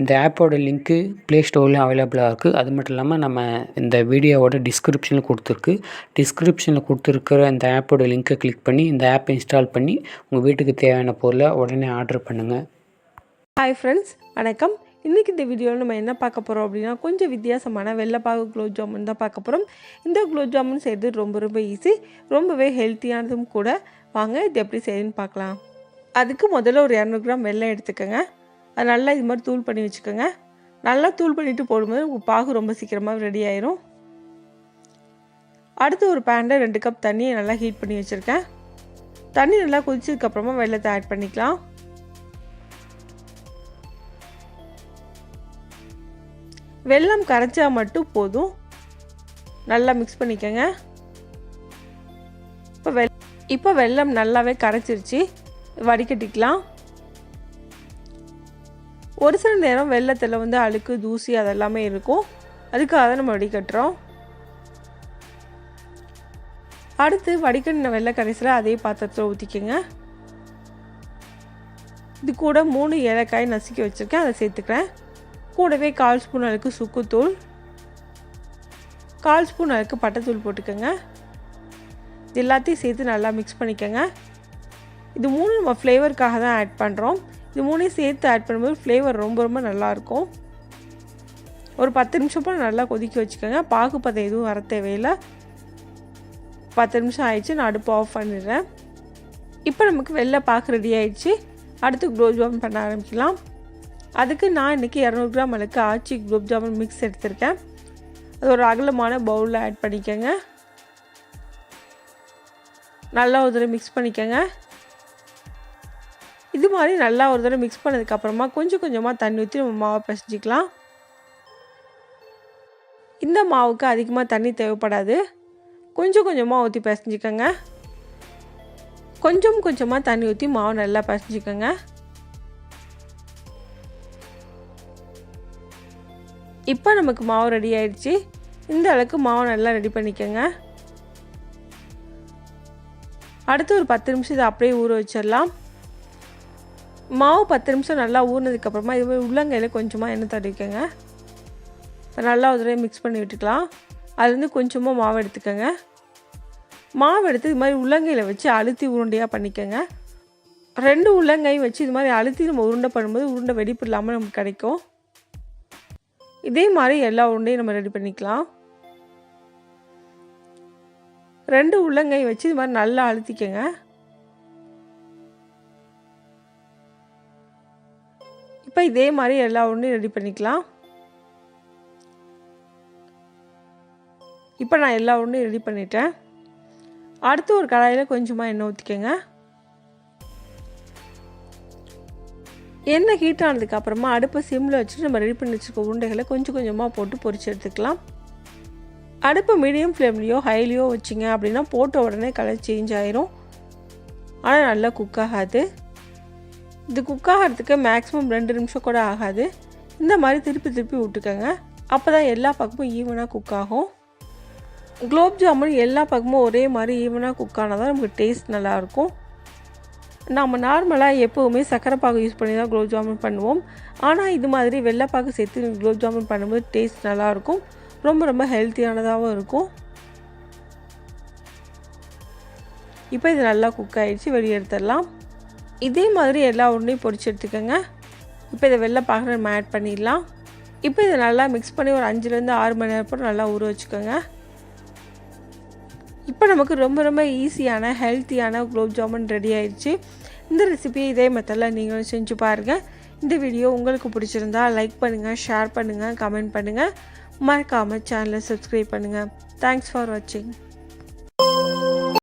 இந்த ஆப்போட link play ஸ்டோர்லேயும் அவைலபிளாக இருக்குது அது மட்டும் இல்லாமல் நம்ம இந்த வீடியோவோட டிஸ்கிரிப்ஷனில் கொடுத்துருக்கு. டிஸ்கிரிப்ஷனில் கொடுத்துருக்கிற இந்த ஆப்போட லிங்க்கை கிளிக் பண்ணி இந்த ஆப்பை இன்ஸ்டால் பண்ணி உங்கள் வீட்டுக்கு தேவையான பொருளை உடனே ஆர்டர் பண்ணுங்கள் ஹாய் ஃப்ரெண்ட்ஸ் வணக்கம். இன்றைக்கி இந்த வீடியோவில் நம்ம என்ன பார்க்க போகிறோம் அப்படின்னா கொஞ்சம் வித்தியாசமான வெள்ளைப்பாகு குலோப் ஜாமுன் தான் பார்க்க போகிறோம் இந்த குலோப் ஜாமுன் செய்கிறது ரொம்ப ரொம்ப ஈஸி ரொம்பவே ஹெல்த்தியானதும் கூட. வாங்க இது எப்படி செய்யுதுன்னு பார்க்கலாம். அதுக்கு முதல்ல ஒரு இரநூறு கிராம் வெள்ளம் எடுத்துக்கோங்க. அது நல்லா இது மாதிரி தூள் பண்ணி வச்சுக்கோங்க. நல்லா தூள் பண்ணிவிட்டு போடும்போது உங்கள் பாகு ரொம்ப சீக்கிரமாக ரெடி ஆயிரும். அடுத்து ஒரு பேனில் ரெண்டு கப் தண்ணியை நல்லா ஹீட் பண்ணி வச்சுருக்கேன். தண்ணி நல்லா கொதிச்சதுக்கப்புறமா வெள்ளத்தை ஆட் பண்ணிக்கலாம். வெல்லம் கரைச்சா மட்டும் போதும். நல்லா மிக்ஸ் பண்ணிக்கோங்க. இப்போ வெ இப்போ வெல்லம் நல்லாவே கரைச்சிருச்சு. வடிகட்டிக்கலாம். ஒரு சில நேரம் வெள்ளத்தில் வந்து அழுக்கு தூசி அதெல்லாமே இருக்கும். அதுக்காக நம்ம வடிகட்டுறோம். அடுத்து வடிகட்டின வெள்ளை கரைசலை அதே பாத்திரத்தில் ஊற்றிக்கோங்க இது கூட மூணு ஏலக்காய் நசுக்கி வச்சுருக்கேன். அதை சேர்த்துக்கிறேன். கூடவே கால் ஸ்பூன் அளவுக்கு சுக்குத்தூள். கால் ஸ்பூன் அளவுக்கு பட்டைத்தூள் போட்டுக்கோங்க. இது எல்லாத்தையும் சேர்த்து நல்லா மிக்ஸ் பண்ணிக்கோங்க. இது மூணு நம்ம ஃப்ளேவருக்காக தான் ஆட் பண்ணுறோம் இது மூணையும் சேர்த்து ஆட் பண்ணும்போது ஃப்ளேவர் ரொம்ப ரொம்ப நல்லாயிருக்கும். ஒரு பத்து நிமிஷம் போல் நல்லா கொதிக்க வச்சுக்கோங்க. பாகு பதம் எதுவும் வர தேவையில்லை. பத்து நிமிஷம் ஆயிடுச்சு நான் அடுப்பு ஆஃப் பண்ணிடுறேன். இப்போ நமக்கு வெளில பாக்கு ரெடி ஆயிடுச்சு. அடுத்து குலோப் ஜாமுன் பண்ண ஆரம்பிக்கலாம். அதுக்கு நான் இன்றைக்கி இரநூறு கிராம் அளவுக்கு ஆச்சி குலோப் ஜாமுன் மிக்ஸ் எடுத்திருக்கேன். அது ஒரு அகலமான பவுலில் ஆட் பண்ணிக்கோங்க. நல்லா ஒரு தடவை மிக்ஸ் பண்ணிக்கோங்க. இது மாதிரி நல்லா ஒரு தடவை மிக்ஸ் பண்ணதுக்கப்புறமா கொஞ்சம் கொஞ்சமாக தண்ணி ஊற்றி நம்ம மாவை பிசைஞ்சிக்கலாம். இந்த மாவுக்கு அதிகமாக தண்ணி தேவைப்படாது. கொஞ்சம் கொஞ்சமாக ஊற்றி பிசைஞ்சிக்கோங்க. கொஞ்சம் கொஞ்சமாக தண்ணி ஊற்றி மாவு நல்லா பிசைஞ்சிக்கோங்க. இப்போ நமக்கு மாவு ரெடி ஆயிடுச்சு. இந்த அளவுக்கு மாவு நல்லா ரெடி பண்ணிக்கோங்க. அடுத்து ஒரு பத்து நிமிஷம் இதை அப்படியே ஊற வச்சிடலாம். மாவு பத்து நிமிஷம் நல்லா ஊறினதுக்கப்புறமா இது மாதிரி உள்ளங்கையில் கொஞ்சமாக எண்ணெய் தடவிக்கோங்க நல்லா ஒரு மிக்ஸ் பண்ணி விட்டுக்கலாம். அதுலேருந்து கொஞ்சமாக மாவு எடுத்துக்கோங்க. மாவு எடுத்து இது மாதிரி உள்ளங்கையில் வச்சு அழுத்தி உருண்டையாக பண்ணிக்கோங்க. ரெண்டு உள்ளங்கையும் வச்சு இது மாதிரி அழுத்தி நம்ம உருண்டை பண்ணும்போது உருண்டை வெடிப்பு இல்லாமல் நமக்கு கிடைக்கும். இதே மாதிரி எல்லா உருண்டையும் நம்ம ரெடி பண்ணிக்கலாம். ரெண்டு உள்ளங்கையும் வச்சு இது மாதிரி நல்லா அழுத்திக்கோங்க. இப்போ இதே மாதிரி எல்லா ஒன்றையும் ரெடி பண்ணிக்கலாம். இப்போ நான் எல்லா ஒன்றையும் ரெடி பண்ணிட்டேன். அடுத்து ஒரு கடாயில் கொஞ்சமாக எண்ணெய் ஊற்றிக்கோங்க. எண்ணெய் ஹீட் ஆனதுக்கு அப்புறமா அடுப்பை சிம்மில் வச்சுட்டு நம்ம ரெடி பண்ணி வச்சுருக்க உருண்டைகளை கொஞ்சம் கொஞ்சமாக போட்டு பொறிச்சு எடுத்துக்கலாம். அடுப்பு மீடியம் ஃப்ளேம்லேயோ ஹைலியோ வச்சிங்க அப்படின்னா போட்ட உடனே கலர் சேஞ்ச் ஆயிரும். ஆனால் நல்லா குக் ஆகாது. இது குக் ஆகிறதுக்கு மேக்ஸிமம் ரெண்டு நிமிஷம் கூட ஆகாது. இந்த மாதிரி திருப்பி திருப்பி விட்டுக்கோங்க. அப்போ தான் எல்லா பக்கமும் ஈவனாக குக் ஆகும். குலோப் ஜாமுன் எல்லா பக்கமும் ஒரே மாதிரி ஈவனாக குக் ஆனால் தான் நமக்கு டேஸ்ட் நல்லாயிருக்கும் நம்ம நார்மலாக எப்போவுமே சக்கரை பாகு யூஸ் பண்ணி தான் குலோப் ஜாமுன் பண்ணுவோம். ஆனால் இது மாதிரி வெள்ளைப்பாக்கு சேர்த்து குலோப் ஜாமுன் பண்ணும்போது டேஸ்ட் நல்லாயிருக்கும் ரொம்ப ரொம்ப ஹெல்த்தியானதாகவும் இருக்கும். இப்போ இது நல்லா குக் ஆகிடுச்சு வெளியே எடுத்துடலாம். இதே மாதிரி எல்லா உருண்டையும் பொறிச்சு எடுத்துக்கோங்க. இப்போ இதை வெளில பார்க்குற நம்ம ஆட் பண்ணிடலாம். இப்போ இதை நல்லா மிக்ஸ் பண்ணி ஒரு அஞ்சுலேருந்து ஆறு மணி நேரம் நல்லா ஊற வச்சுக்கோங்க. இப்போ நமக்கு ரொம்ப ரொம்ப ஈஸியான ஹெல்த்தியான குலோப் ஜாமுன் ரெடி ஆயிடுச்சு இந்த ரெசிபியை இதே மெத்தடில் நீங்களும் செஞ்சு பாருங்கள் இந்த வீடியோ உங்களுக்கு பிடிச்சிருந்தா லைக் பண்ணுங்கள் ஷேர் பண்ணுங்கள் கமெண்ட் பண்ணுங்கள் மறக்காமல் சேனலை சப்ஸ்கிரைப் பண்ணுங்கள் தேங்க்ஸ் ஃபார் வாட்சிங்